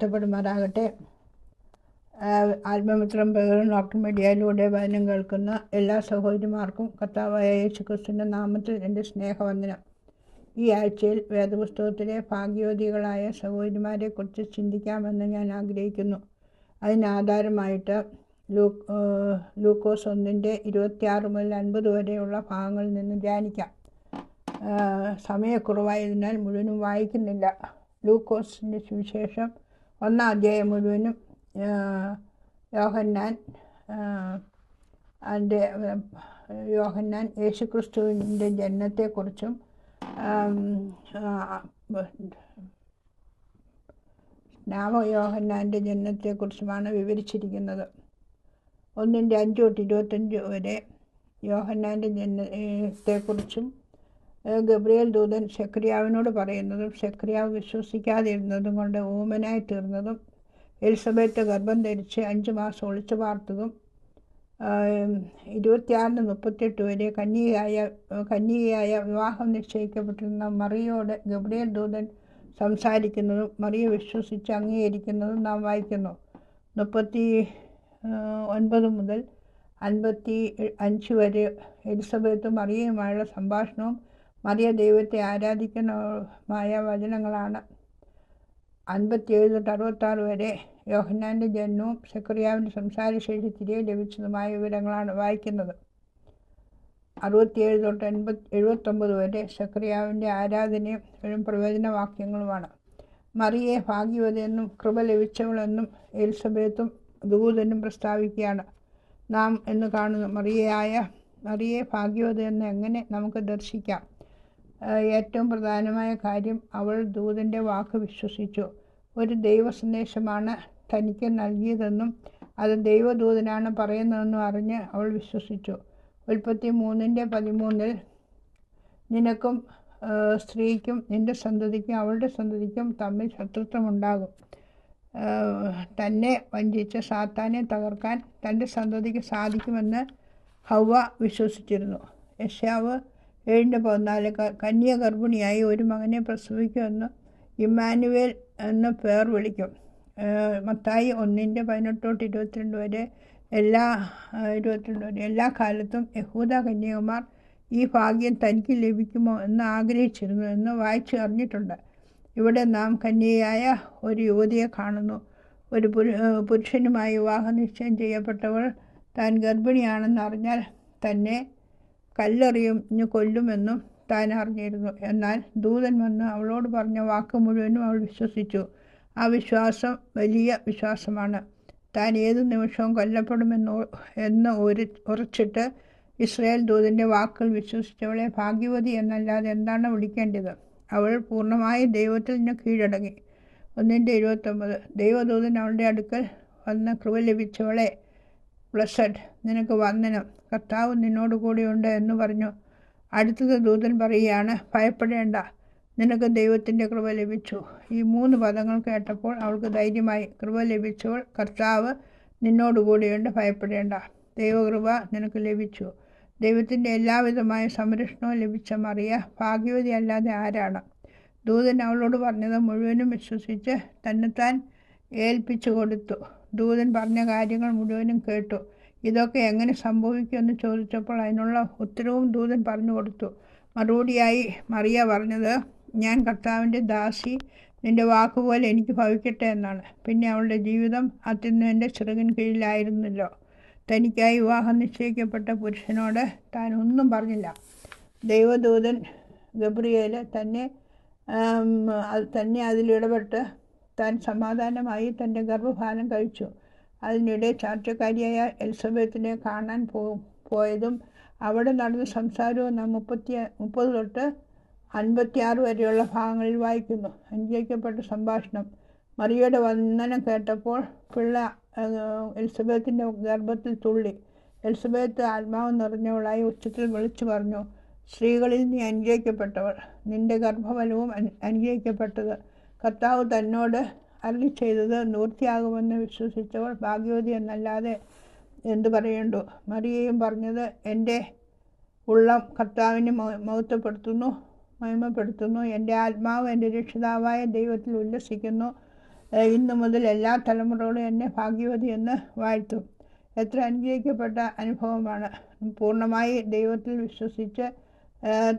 മഹത്വപ്പെടുമാറാകട്ടെ ആഹ് ആത്മമിത്രം doctor മീഡിയയിലൂടെ വചനം കേൾക്കുന്ന എല്ലാ സഹോദരിമാർക്കും കർത്താവായ യേശുക്രിസ്തുവിന്റെ നാമത്തിൽ എന്റെ സ്നേഹവന്ദനം. ഈ ആഴ്ചയിൽ വേദപുസ്തകത്തിലെ ഭാഗ്യവതികളായ സഹോദരിമാരെക്കുറിച്ച് ചിന്തിക്കാമെന്ന് ഞാൻ ആഗ്രഹിക്കുന്നു. അതിനാധാരമായിട്ട് ലൂ ലൂക്കോസ് ഒന്നിന്റെ ഇരുപത്തിയാറ് മുതൽ അൻപത് വരെയുള്ള ഭാഗങ്ങളിൽ നിന്ന് ധ്യാനിക്കാം. സമയക്കുറവായതിനാൽ മുഴുവനും വായിക്കുന്നില്ല. ലൂക്കോസിന്റെ സുവിശേഷം ഒന്നാം അധ്യായം മുഴുവനും യോഹന്നാൻ അതിന്റെ യോഹന്നാൻ യേശുക്രിസ്തുവിന്റെ ജനനത്തെക്കുറിച്ചും ആം, യോഹന്നാന്റെ സ്നാപക ജനനത്തെക്കുറിച്ചുമാണ് വിവരിച്ചിരിക്കുന്നത്. ഒന്നിന്റെ അഞ്ച് തൊട്ട് ഇരുപത്തഞ്ച് വരെ യോഹന്നാന്റെ ജനനത്തെക്കുറിച്ചും ഏഹ് ഗബ്രിയേൽ ദൂതൻ ഷക്രിയാവിനോട് പറയുന്നതും ഷക്രിയാവ് വിശ്വസിക്കാതിരുന്നതും കൊണ്ട് ഊമനായി തീർന്നതും എലിസബത്ത് ഗർഭം ധരിച്ച് അഞ്ച് മാസം ഒളിച്ചു പാർത്തതും ഇരുപത്തിയാറിന് മുപ്പത്തെട്ട് വരെ കന്യകയായ കന്യകയായ വിവാഹം നിശ്ചയിക്കപ്പെട്ടിരുന്ന മറിയോട് ഗബ്രിയേൽ ദൂതൻ സംസാരിക്കുന്നതും മറിയ വിശ്വസിച്ച് അംഗീകരിക്കുന്നതും നാം വായിക്കുന്നു. മുപ്പത്തി ഒൻപത് മുതൽ അൻപത്തി അഞ്ച് വരെ എലിസബത്തും മറിയയുമായുള്ള സംഭാഷണവും മറിയ ദൈവത്തെ ആരാധിക്കുന്നതുമായ വചനങ്ങളാണ്. അൻപത്തിയേഴ് തൊട്ട് അറുപത്താറ് വരെ യോഹന്നാന്റെ ജനനവും സെക്രിയാവിന്റെ സംസാരശേഷി തിരികെ ലഭിച്ചതുമായ വിവരങ്ങളാണ് വായിക്കുന്നത്. അറുപത്തിയേഴ് തൊട്ട് എൺപത്തി എഴുപത്തൊമ്പത് വരെ സക്രിയാവിന്റെ ആരാധനയും പ്രവചനവാക്യങ്ങളുമാണ്. മറിയെ ഭാഗ്യവതയെന്നും കൃപ ലഭിച്ചവളെന്നും എലിസബത്തും ദൂതനും പ്രസ്താവിക്കുകയാണ്. നാം എന്ന് കാണുന്നു മറിയയായ മറിയെ ഭാഗ്യവതയെന്ന് എങ്ങനെ നമുക്ക് ദർശിക്കാം? ഏറ്റവും പ്രധാനമായ കാര്യം അവൾ ദൂതന്റെ വാക്ക് വിശ്വസിച്ചു. ഒരു ദൈവ സന്ദേശമാണ് തനിക്ക് നൽകിയതെന്നും അത് ദൈവദൂതനാണ് പറയുന്നതെന്നും അറിഞ്ഞ് അവൾ വിശ്വസിച്ചു. ഉൽപ്പത്തി മൂന്നിന്റെ പതിമൂന്നിൽ നിനക്കും സ്ത്രീക്കും നിന്റെ സന്തതിക്കും അവളുടെ സന്തതിക്കും തമ്മിൽ ശത്രുത്വമുണ്ടാകും. തന്നെ വഞ്ചിച്ച് സാത്താനെ തകർക്കാൻ തന്റെ സന്തതിക്ക് സാധിക്കുമെന്ന് ഹൗവ വിശ്വസിച്ചിരുന്നു. യശാവ് ഏഴിന്റെ പതിനാല് കന്യ ഗർഭിണിയായി ഒരു മകനെ പ്രസവിക്കുമെന്ന് ഇമ്മാനുവേൽ എന്ന പേർ വിളിക്കും. മത്തായി ഒന്നിന്റെ പതിനെട്ട് തൊട്ട് ഇരുപത്തിരണ്ട് വരെ എല്ലാ ഇരുപത്തിരണ്ട് വരെ എല്ലാ കാലത്തും യഹൂദ കന്യകമാർ ഈ ഭാഗ്യം തനിക്ക് ലഭിക്കുമോ എന്ന് ആഗ്രഹിച്ചിരുന്നു എന്ന് വായിച്ചു അറിഞ്ഞിട്ടുണ്ട്. ഇവിടെ നാം കന്യയായ ഒരു യുവതിയെ കാണുന്നു. ഒരു പുരുഷനുമായി വിവാഹ നിശ്ചയം ചെയ്യപ്പെട്ടവൾ താൻ ഗർഭിണിയാണെന്ന് അറിഞ്ഞാൽ തന്നെ കല്ലെറിഞ്ഞു കൊല്ലുമെന്നും താൻ അറിഞ്ഞിരുന്നു എന്നാൽ ദൂതൻ വന്ന് അവളോട് പറഞ്ഞ വാക്ക് മുഴുവനും അവൾ വിശ്വസിച്ചു. ആ വിശ്വാസം വലിയ വിശ്വാസമാണ്. താൻ ഏത് നിമിഷവും കൊല്ലപ്പെടുമെന്ന് എന്ന് ഒരു ഉറച്ചിട്ട് ഇസ്രായേൽ ദൂതന്റെ വാക്കുകൾ വിശ്വസിച്ചവളെ ഭാഗ്യവതി എന്നല്ലാതെ എന്താണ് വിളിക്കേണ്ടത്? അവൾ പൂർണമായി ദൈവത്തിൽ നിന്ന് കീഴടങ്ങി. ഒന്നിന്റെ ഇരുപത്തൊമ്പത്. ദൈവദൂതൻ അവളുടെ അടുക്കൽ വന്ന് കൃപ ലഭിച്ചവളെ ബ്ലസ്സഡ് നിനക്ക് വന്ദനം. കർത്താവ് നിന്നോട് കൂടെയുണ്ട് എന്ന് പറഞ്ഞു. അടുത്തത് ദൂതൻ പറയുകയാണ് ഭയപ്പെടേണ്ട. നിനക്ക് ദൈവത്തിന്റെ കൃപ ലഭിച്ചു. ഈ മൂന്ന് പദങ്ങൾ കേട്ടപ്പോൾ അവൾക്ക് ധൈര്യമായി കൃപ ലഭിച്ചവൾ കർത്താവ് നിന്നോട് കൂടെയുണ്ട് ഭയപ്പെടേണ്ട. ദൈവകൃപ നിനക്ക് ലഭിച്ചു. ദൈവത്തിന്റെ എല്ലാവിധമായ സംരക്ഷണവും ലഭിച്ച മറിയ ഭാഗ്യവതി അല്ലാതെ ആരാണ്? ദൂതൻ അവളോട് പറഞ്ഞത് മുഴുവനും വിശ്വസിച്ച് തന്നെത്താൻ ഏൽപ്പിച്ചു കൊടുത്തു. ദൂതൻ പറഞ്ഞ കാര്യങ്ങൾ മുഴുവനും കേട്ടു. ഇതൊക്കെ എങ്ങനെ സംഭവിക്കുമെന്ന് ചോദിച്ചപ്പോൾ അതിനുള്ള ഉത്തരവും ദൂതൻ പറഞ്ഞു കൊടുത്തു. മറുപടിയായി മറിയ പറഞ്ഞത് ഞാൻ കർത്താവിന്റെ ദാസി നിന്റെ വാക്കുപോലെ എനിക്ക് ഭവിക്കട്ടെ എന്നാണ്. പിന്നെ അവളുടെ ജീവിതം അത്യുന്നതിന്റെ ചെറുകിൻ കീഴിലായിരുന്നല്ലോ. തനിക്കായി വിവാഹം നിശ്ചയിക്കപ്പെട്ട പുരുഷനോട് താൻ ഒന്നും പറഞ്ഞില്ല. ദൈവദൂതൻ ഗബ്രിയേൽ തന്നെ തന്നെ അതിലിടപെട്ട് താൻ സമാധാനമായി തന്റെ ഗർഭഫാലം കഴിച്ചു. അതിനിടെ ചാർച്ചക്കാരിയായ എലിസബത്തിനെ കാണാൻ പോ പോയതും അവിടെ നടന്ന സംസാരവും നാം മുപ്പത്തി മുപ്പത് തൊട്ട് അൻപത്തിയാറ് വരെയുള്ള ഭാഗങ്ങളിൽ വായിക്കുന്നു. അനുഗ്രഹിക്കപ്പെട്ട സംഭാഷണം. മറിയയുടെ വന്ദനം കേട്ടപ്പോൾ പിള്ള എലിസബത്തിന്റെ ഗർഭത്തിൽ തുള്ളി. എലിസബത്ത് ആത്മാവ് നിറഞ്ഞവളായി ഉച്ചത്തിൽ വിളിച്ചു പറഞ്ഞു സ്ത്രീകളിൽ നീ അനുഗ്രഹിക്കപ്പെട്ടവൾ. നിന്റെ ഗർഭഫലവും അനു- അനുഗ്രഹിക്കപ്പെട്ടത് കർത്താവ് തന്നോട് അരുളി ചെയ്തത് നൂർത്തിയാകുമെന്ന് വിശ്വസിച്ചവൾ ഭാഗ്യവതി എന്നല്ലാതെ എന്തു പറയണ്ടു? മറിയയും പറഞ്ഞത് എന്റെ ഉള്ളം കർത്താവിനെ മഹ- മഹത്വപ്പെടുത്തുന്നു മഹിമപ്പെടുത്തുന്നു. എന്റെ ആത്മാവ് എന്റെ രക്ഷിതാവായ ദൈവത്തിൽ ഉല്ലസിക്കുന്നു. ഇന്നു മുതൽ എല്ലാ തലമുറകളും എന്നെ ഭാഗ്യവതി എന്ന് വാഴ്ത്തും. എത്ര അനുഗ്രഹിക്കപ്പെട്ട അനുഭവമാണ്. പൂർണമായി ദൈവത്തിൽ വിശ്വസിച്ച്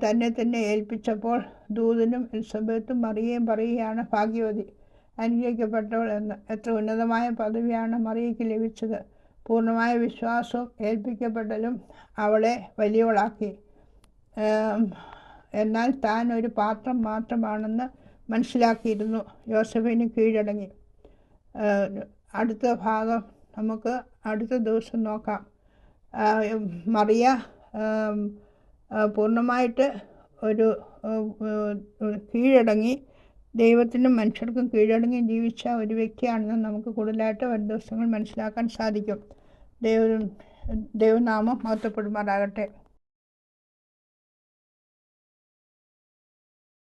തന്നെ തന്നെ ഏൽപ്പിച്ചപ്പോൾ ദൂതനും എലിസബത്തും മറിയയും പറയുകയാണ് ഭാഗ്യവതി അനുഗ്രഹിക്കപ്പെട്ടവൾ എന്ന്. എത്ര ഉന്നതമായ പദവിയാണ് മറിയയ്ക്ക് ലഭിച്ചത്. പൂർണമായ വിശ്വാസവും ഏൽപ്പിക്കപ്പെടലും അവളെ വലിയവളാക്കി. എന്നാൽ താൻ ഒരു പാത്രം മാത്രമാണെന്ന് മനസ്സിലാക്കിയിരുന്നു. യോസഫിന് കീഴടങ്ങി. അടുത്ത ഭാഗം നമുക്ക് അടുത്ത ദിവസം നോക്കാം. മറിയ പൂർണമായിട്ട് ഒരു കീഴടങ്ങി ദൈവത്തിനും മനുഷ്യർക്കും കീഴടങ്ങി ജീവിച്ച ഒരു വ്യക്തിയാണെന്ന് നമുക്ക് കൂടുതലായിട്ട് വരും ദിവസങ്ങൾ മനസ്സിലാക്കാൻ സാധിക്കും. ദൈവം ദൈവനാമം മഹത്വപ്പെടുമാറാകട്ടെ.